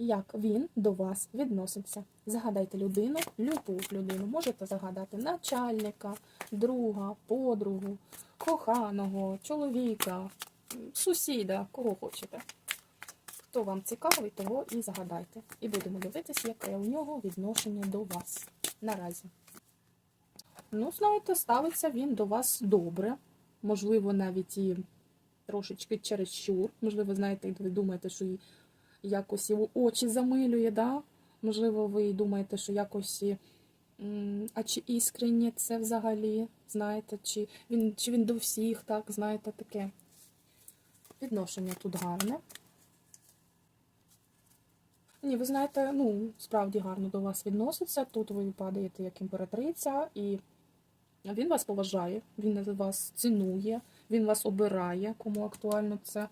як він до вас відноситься. Загадайте людину, любу людину. Можете загадати начальника, друга, подругу, коханого, чоловіка, сусіда, кого хочете. Хто вам цікавий, того і загадайте. І будемо дивитися, яке у нього відношення до вас наразі. Ну, знаєте, ставиться він до вас добре. Можливо, навіть і трошечки чересчур. Можливо, знаєте, ви думаєте, що і якось його очі замилює, да? Можливо, ви думаєте, що якось. А чи іскренні це взагалі, знаєте, чи він, чи він до всіх, так, знаєте, таке. Відношення тут гарне. Ні, ви знаєте, ну, справді гарно до вас відноситься. Тут ви падаєте як імператриця, і він вас поважає, він вас цінує, він вас обирає, кому актуально це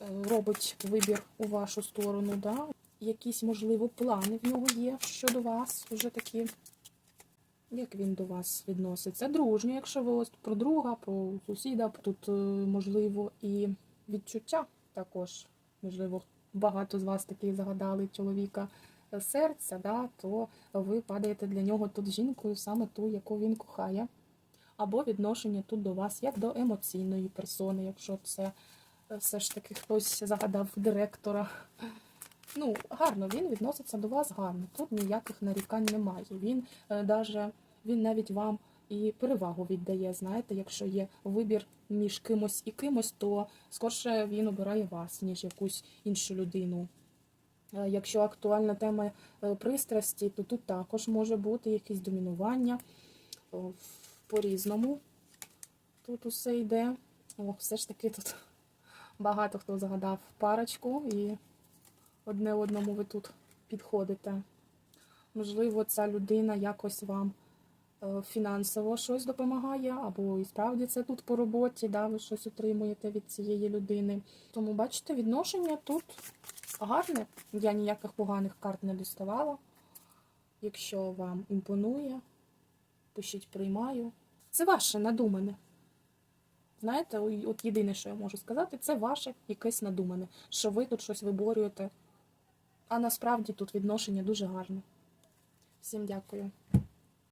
робить вибір у вашу сторону. Да? Якісь, можливо, плани в нього є щодо вас, вже такі. Як він до вас відноситься? Дружньо, якщо ви ось про друга, про сусіда, тут, е, можливо, і відчуття також. Можливо, багато з вас таки загадали чоловіка е, серця, да, то ви падаєте для нього тут жінкою, саме ту, яку він кохає. Або відношення тут до вас як до емоційної персони, якщо це е, все ж таки хтось загадав директора. Ну, гарно, він відноситься до вас гарно. Тут ніяких нарікань немає. Він е, даже, він навіть вам і перевагу віддає. Знаєте, якщо є вибір між кимось і кимось, то скорше він обирає вас, ніж якусь іншу людину. Е, Якщо актуальна тема е, пристрасті, то тут також може бути якесь домінування по-різному. Тут усе йде. О, все ж таки тут багато хто загадав парочку і одне одному ви тут підходите. Можливо, ця людина якось вам е, фінансово щось допомагає, або і справді це тут по роботі, да, ви щось отримуєте від цієї людини. Тому, бачите, відношення тут гарне. Я ніяких поганих карт не доставала. Якщо вам імпонує, пишіть приймаю. Це ваше надумане. Знаєте, от єдине, що я можу сказати, це ваше якесь надумане, що ви тут щось виборюєте. А насправді тут відношення дуже гарне. Всім дякую.